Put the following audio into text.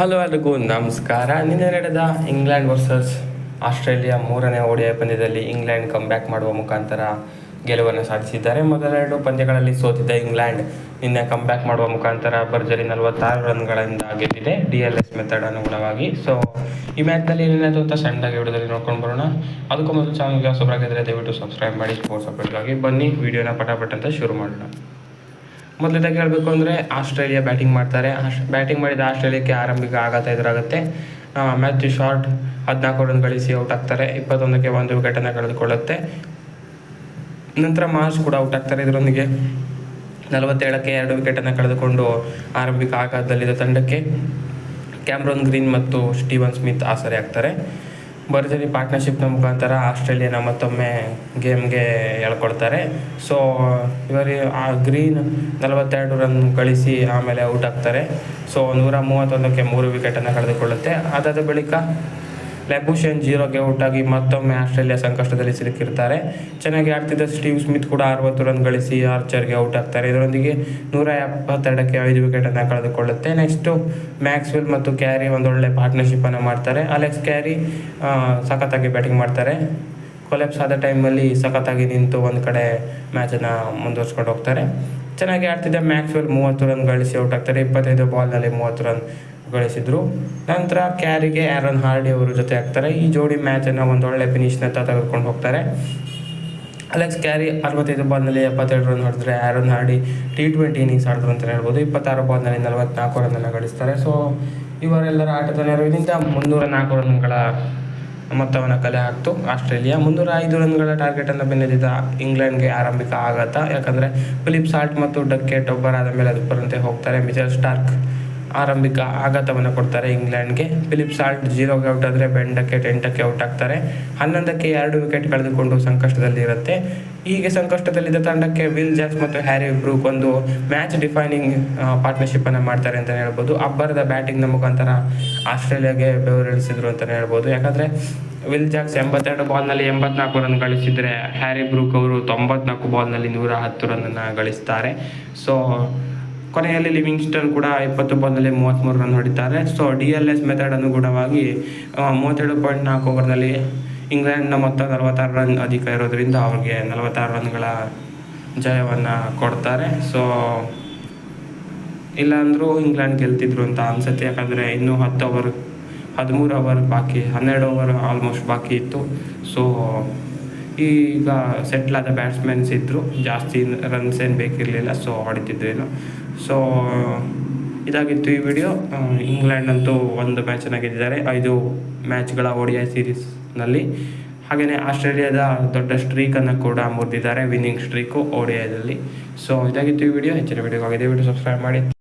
Hello ಎಲ್ರಿಗೂ ನಮಸ್ಕಾರ. ನಿನ್ನೆ ನಡೆದ ಇಂಗ್ಲೆಂಡ್ ವರ್ಸಸ್ ಆಸ್ಟ್ರೇಲಿಯಾ ಮೂರನೇ ಓಡಿಯ ಪಂದ್ಯದಲ್ಲಿ ಇಂಗ್ಲೆಂಡ್ ಕಮ್ಬ್ಯಾಕ್ ಮಾಡುವ ಮುಖಾಂತರ ಗೆಲುವನ್ನು ಸಾಧಿಸಿದ್ದಾರೆ. ಮೊದಲೆರಡು ಪಂದ್ಯಗಳಲ್ಲಿ ಸೋತಿದ್ದ ಇಂಗ್ಲೆಂಡ್ ನಿನ್ನೆ ಕಮ್ಬ್ಯಾಕ್ ಮಾಡುವ ಮುಖಾಂತರ ಭರ್ಜರಿ ನಲವತ್ತಾರು ರನ್ಗಳಿಂದ ಗೆದ್ದಿದೆ. ಡಿ ಎಲ್ ಎಸ್ ಮೆಥಡ್ ಅನುಗುಣವಾಗಿ. ಸೊ ಈ ಮ್ಯಾಚ್ನಲ್ಲಿ ಏನೇನಾಯ್ತು ಅಂತ ಸಣ್ಣದಾಗಿ ವಿಡಿಯೋದಲ್ಲಿ ನೋಡ್ಕೊಂಡು ಬರೋಣ. ಅದಕ್ಕೂ ಮೊದಲು ಚಾನಲ್ಗೆ ಹೊಸಬರಾಗಿದ್ದರೆ ದಯವಿಟ್ಟು ಸಬ್ಸ್ಕ್ರೈಬ್ ಮಾಡಿ ಸ್ಪೋರ್ಟ್ಸ್ ಅಪ್ಡೇಟ್ಗಾಗಿ ಬನ್ನಿ. ವಿಡಿಯೋನ ಪಟಾಪಟ್ ಅಂತ ಶುರು ಮಾಡೋಣ. ಮೊದಲದಾಗಿ ಹೇಳಬೇಕು ಅಂದರೆ ಆಸ್ಟ್ರೇಲಿಯಾ ಬ್ಯಾಟಿಂಗ್ ಮಾಡ್ತಾರೆ. ಬ್ಯಾಟಿಂಗ್ ಮಾಡಿದ ಆಸ್ಟ್ರೇಲಿಯಾಕ್ಕೆ ಆರಂಭಿಕ ಆಘಾತ ಎದುರಾಗುತ್ತೆ. ಮ್ಯಾಥ್ಯೂ ಶಾರ್ಟ್ ಹದಿನಾಲ್ಕು ರನ್ ಗಳಿಸಿ ಔಟ್ ಆಗ್ತಾರೆ. ಇಪ್ಪತ್ತೊಂದಕ್ಕೆ ಒಂದು ವಿಕೆಟನ್ನು ಕಳೆದುಕೊಳ್ಳುತ್ತೆ. ನಂತರ ಮಾರ್ಚ್ ಕೂಡ ಔಟ್ ಆಗ್ತಾರೆ. ಇದರೊಂದಿಗೆ ನಲವತ್ತೇಳಕ್ಕೆ ಎರಡು ವಿಕೆಟನ್ನು ಕಳೆದುಕೊಂಡು ಆರಂಭಿಕ ಆಘಾತದಲ್ಲಿದ್ದ ತಂಡಕ್ಕೆ ಕ್ಯಾಮ್ರೋನ್ ಗ್ರೀನ್ ಮತ್ತು ಸ್ಟೀವನ್ ಸ್ಮಿತ್ ಆಸರೆ ಆಗ್ತಾರೆ ಭರ್ಜರಿ ಪಾರ್ಟ್ನರ್ಶಿಪ್ನ ಮುಖಾಂತರ ಆಸ್ಟ್ರೇಲಿಯಾನ ಮತ್ತೊಮ್ಮೆ ಗೇಮ್ಗೆ ಎಳ್ಕೊಳ್ತಾರೆ ಸೊ ಇವರು ಆ ಗ್ರೀನ್ ನಲವತ್ತೆರಡು ರನ್ ಗಳಿಸಿ ಆಮೇಲೆ ಔಟ್ ಆಗ್ತಾರೆ. ಸೊ ನೂರ ಮೂವತ್ತೊಂದಕ್ಕೆ ಮೂರು ವಿಕೆಟನ್ನು ಕಳೆದುಕೊಳ್ಳುತ್ತೆ. ಅದಾದ ಬಳಿಕ ಲೆಬುಷನ್ ಜೀರೋಗೆ ಔಟ್ ಆಗಿ ಮತ್ತೊಮ್ಮೆ ಆಸ್ಟ್ರೇಲಿಯಾ ಸಂಕಷ್ಟದಲ್ಲಿ ಸಿಲುಕಿರ್ತಾರೆ ಚೆನ್ನಾಗಿ ಆಡ್ತಿದ್ದ ಸ್ಟೀವ್ ಸ್ಮಿತ್ ಕೂಡ ಅರವತ್ತು ರನ್ ಗಳಿಸಿ ಆರ್ಚರ್ಗೆ ಔಟ್ ಆಗ್ತಾರೆ. ಇದರೊಂದಿಗೆ ನೂರ ಎಪ್ಪತ್ತೆರಡಕ್ಕೆ ಐದು ವಿಕೆಟನ್ನು ಕಳೆದುಕೊಳ್ಳುತ್ತೆ. ನೆಕ್ಸ್ಟು ಮ್ಯಾಕ್ಸ್ವೆಲ್ ಮತ್ತು ಕ್ಯಾರಿ ಒಂದೊಳ್ಳೆ ಪಾರ್ಟ್ನರ್ಶಿಪ್ಪನ್ನು ಮಾಡ್ತಾರೆ. ಅಲೆಕ್ಸ್ ಕ್ಯಾರಿ ಸಖತ್ತಾಗಿ ಬ್ಯಾಟಿಂಗ್ ಮಾಡ್ತಾರೆ. ಕೊಲೆಪ್ಸ್ ಆದ ಟೈಮಲ್ಲಿ ಸಖತ್ತಾಗಿ ನಿಂತು ಒಂದು ಕಡೆ ಮ್ಯಾಚನ್ನು ಮುಂದುವರ್ಸ್ಕೊಂಡು ಹೋಗ್ತಾರೆ. ಚೆನ್ನಾಗಿ ಆಡ್ತಿದ್ದ ಮ್ಯಾಕ್ಸ್ವೆಲ್ ಮೂವತ್ತು ರನ್ ಗಳಿಸಿ ಔಟ್ ಆಗ್ತಾರೆ. ಇಪ್ಪತ್ತೈದು ಬಾಲ್ನಲ್ಲಿ ಮೂವತ್ತು ರನ್ ಗಳಿಸಿದ್ರು. ನಂತರ ಕ್ಯಾರಿಗೆ ಆ್ಯರನ್ ಹಾರ್ಡಿ ಅವರು ಜೊತೆ ಆಗ್ತಾರೆ. ಈ ಜೋಡಿ ಮ್ಯಾಚನ್ನು ಒಂದೊಳ್ಳೆ ಫಿನಿಶ್ನತ್ತ ತೆಗೆದುಕೊಂಡು ಹೋಗ್ತಾರೆ. ಅಲೆಕ್ಸ್ ಕ್ಯಾರಿ ಅರವತ್ತೈದು ಬಾಲ್ನಲ್ಲಿ ಎಪ್ಪತ್ತೆರಡು ರನ್ ಹೊಡೆದ್ರೆ Aaron Hardie T twenty innings ಆಡಿದ್ರು ಅಂತಲೇ ಹೇಳ್ಬೋದು. ಇಪ್ಪತ್ತಾರು ಬಾಲ್ನಲ್ಲಿ ನಲವತ್ನಾಲ್ಕು ರನ್ನನ್ನು ಗಳಿಸ್ತಾರೆ. ಸೊ ಇವರೆಲ್ಲರ ಆಟದ ನೆರವಿನಿಂದ ಮುನ್ನೂರ ನಾಲ್ಕು ರನ್ಗಳ ಮೊತ್ತವನ್ನು ಕಲೆ ಹಾಕ್ತು ಆಸ್ಟ್ರೇಲಿಯಾ. ಮುನ್ನೂರ ಐದು ರನ್ಗಳ ಟಾರ್ಗೆಟನ್ನು ಇಂಗ್ಲೆಂಡ್ ಇಂಗ್ಲೆಂಡ್ಗೆ ಆರಂಭಿಕ ಆಘಾತ. ಯಾಕಂದರೆ ಫಿಲಿಪ್ ಸಾಲ್ಟ್ ಮತ್ತು ಡಕ್ಕೆಟ್ ಒಬ್ಬರಾದ ಮೇಲೆ ಅದು ಬರಂತೆ ಹೋಗ್ತಾರೆ. ಮಿಚೆಲ್ ಸ್ಟಾರ್ಕ್ ಆರಂಭಿಕ ಆಘಾತವನ್ನು ಕೊಡ್ತಾರೆ ಇಂಗ್ಲೆಂಡ್ಗೆ. ಫಿಲಿಪ್ ಸಾಲ್ಟ್ ಜೀರೋಗೆ ಔಟ್ ಆದರೆ ಬೆಂಡಕ್ಕೆ ಟೆಂಟಕ್ಕೆ ಔಟ್ ಆಗ್ತಾರೆ. ಹನ್ನೊಂದಕ್ಕೆ ಎರಡು ವಿಕೆಟ್ ಕಳೆದುಕೊಂಡು ಸಂಕಷ್ಟದಲ್ಲಿ ಇರುತ್ತೆ. ಹೀಗೆ ಸಂಕಷ್ಟದಲ್ಲಿದ್ದ ತಂಡಕ್ಕೆ ವಿಲ್ ಜಾಕ್ಸ್ ಮತ್ತು ಹ್ಯಾರಿ ಬ್ರೂಕ್ ಒಂದು ಮ್ಯಾಚ್ ಡಿಫೈನಿಂಗ್ ಪಾರ್ಟ್ನರ್ಶಿಪ್ಪನ್ನು ಮಾಡ್ತಾರೆ ಅಂತಲೇ ಹೇಳ್ಬೋದು. ಅಬ್ಬರದ ಬ್ಯಾಟಿಂಗ್ನ ಮುಖಾಂತರ ಆಸ್ಟ್ರೇಲಿಯಾಗೆ ಬೆವರಿಳಿಸಿದ್ರು ಅಂತಲೇ ಹೇಳ್ಬೋದು. ಯಾಕಂದರೆ ವಿಲ್ ಜಾಕ್ಸ್ ಎಂಬತ್ತೆರಡು ಬಾಲ್ನಲ್ಲಿ ಎಂಬತ್ನಾಲ್ಕು ರನ್ ಗಳಿಸಿದರೆ ಹ್ಯಾರಿ ಬ್ರೂಕ್ ಅವರು ತೊಂಬತ್ನಾಲ್ಕು ಬಾಲ್ನಲ್ಲಿ ನೂರ ಹತ್ತು ರನ್ನನ್ನು ಗಳಿಸ್ತಾರೆ. ಸೊ ಕೊನೆಯಲ್ಲಿ ಲಿವಿಂಗ್ಸ್ಟನ್ ಕೂಡ ಇಪ್ಪತ್ತು ಬಾಲ್ನಲ್ಲಿ ಮೂವತ್ತ್ಮೂರು ರನ್ ಹೊಡಿತಾರೆ. So D L S method ಅನುಗುಣವಾಗಿ ಮೂವತ್ತೆರಡು ಪಾಯಿಂಟ್ ನಾಲ್ಕು ಓವರ್ನಲ್ಲಿ ಇಂಗ್ಲೆಂಡ್ನ ಮೊತ್ತ ನಲವತ್ತಾರು ರನ್ ಅಧಿಕ ಇರೋದರಿಂದ ಅವ್ರಿಗೆ ನಲವತ್ತಾರು ರನ್ಗಳ ಜಯವನ್ನು ಕೊಡ್ತಾರೆ. ಸೊ ಇಲ್ಲಾಂದರೂ ಇಂಗ್ಲೆಂಡ್ ಗೆಲ್ತಿದ್ರು ಅಂತ ಅನ್ಸುತ್ತೆ. ಯಾಕಂದರೆ ಇನ್ನೂ ಹತ್ತು ಓವರ್ ಹದಿಮೂರು ಓವರ್ ಬಾಕಿ, ಹನ್ನೆರಡು ಓವರ್ ಆಲ್ಮೋಸ್ಟ್ ಬಾಕಿ ಇತ್ತು. ಸೊ ಈಗ ಸೆಟ್ಲ್ ಆದ ಬ್ಯಾಟ್ಸ್ಮನ್ಸ್ ಇದ್ದರು ಜಾಸ್ತಿ ರನ್ಸ್ ಏನು ಬೇಕಿರಲಿಲ್ಲ ಸೊ ಹೊಡಿತಿದ್ರೇನು ಸೊ ಇದಾಗಿತ್ತು ಈ ವಿಡಿಯೋ ಇಂಗ್ಲೆಂಡ್ ಅಂತೂ ಒಂದು ಮ್ಯಾಚನ್ನು ಗೆದ್ದಿದ್ದಾರೆ ಐದು ಮ್ಯಾಚ್ಗಳ ಒಡಿಐ ಸೀರೀಸ್ನಲ್ಲಿ ಹಾಗೆಯೇ ಆಸ್ಟ್ರೇಲಿಯಾದ ದೊಡ್ಡ ಸ್ಟ್ರೀಕನ್ನು ಕೂಡ ಮುರಿದಿದ್ದಾರೆ. ವಿನ್ನಿಂಗ್ ಸ್ಟ್ರೀಕು ಒಡಿಐದಲ್ಲಿ ಸೊ ಇದಾಗಿತ್ತು ಈ ವಿಡಿಯೋ ಹೆಚ್ಚಿನ ವಿಡಿಯೋ ಆಗಿದೆ ವಿಡಿಯೋ ಸಬ್ಸ್ಕ್ರೈಬ್ ಮಾಡಿ.